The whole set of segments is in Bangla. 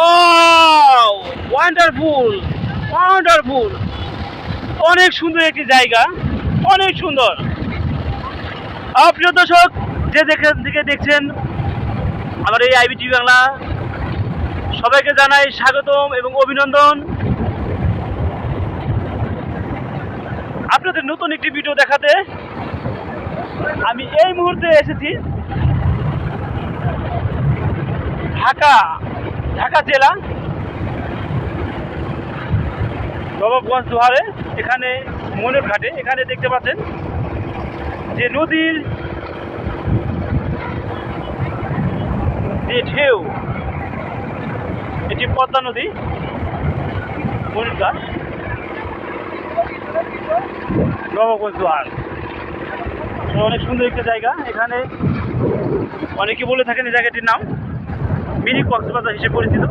ওয়াও ওয়ান্ডারফুল ওয়ান্ডারফুল অনেক সুন্দর একটি জায়গা। অনেক সুন্দর। প্রিয় দর্শক যে যেখান থেকে দেখছেন আমার এই আইবি টিভি বাংলা, সবাইকে জানাই স্বাগতম এবং অভিনন্দন। আপনাদের নতুন একটি ভিডিও দেখাতে আমি এই মুহূর্তে এসেছি ঢাকা ঢাকা জেলা, নবাবগঞ্জ দুহারে এখানে মনের ঘাটে, এখানে দেখতে পাচ্ছেন যে নদীর যে ঢেউ, এটি পদ্মা নদী, মনির ঘাট, নবাবগঞ্জ দুহার অনেক সুন্দর একটা জায়গা, এখানে অনেকে বলে থাকেন এই জায়গাটির নাম। মিনি কক্সবাজার হিসেবে পরিচিত।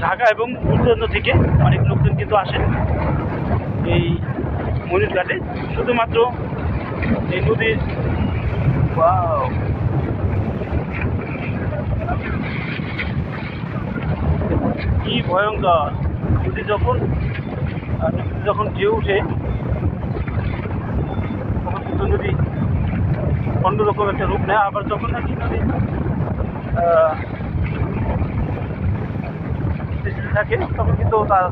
ঢাকা এবং দূরদূরান্ত থেকে অনেক লোকজন কিন্তু আসেন এই মনির ঘাটে। শুধুমাত্র এই নদীর! কি ভয়ঙ্কর। নদী যখন নদীতে যখন ঢেউ উঠে তখন কিন্তু নদী অন্যরকম একটা রূপ নেয়। আবার যখন নাকি নদী থাকে, তখন কিন্তু তার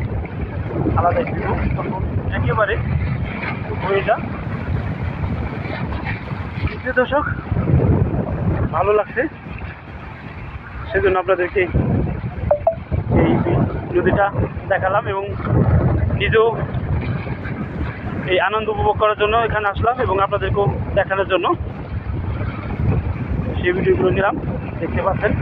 আলাদা একটি রূপ। তখন একেবারে বইটা দ্বিতীয় দর্শক, ভালো লাগছে। সেজন্য আপনাদেরকে এই নদীটা দেখালাম এবং নিজেও এই আনন্দ উপভোগ করার জন্য এখানে আসলাম এবং আপনাদেরকেও দেখানোর জন্য সেই ভিডিওগুলো নিলাম দেখতে পাচ্ছেন।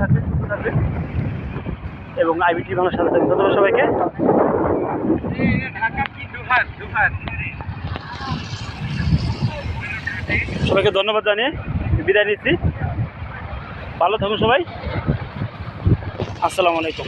থাকবে থাকবে এবং আইবিটি বাংলার সাথে থাকবে ধন্যবাদ সবাইকে। সবাইকে ধন্যবাদ জানিয়ে বিদায় নিচ্ছি। ভালো থাকুন সবাই। আসসালামু আলাইকুম।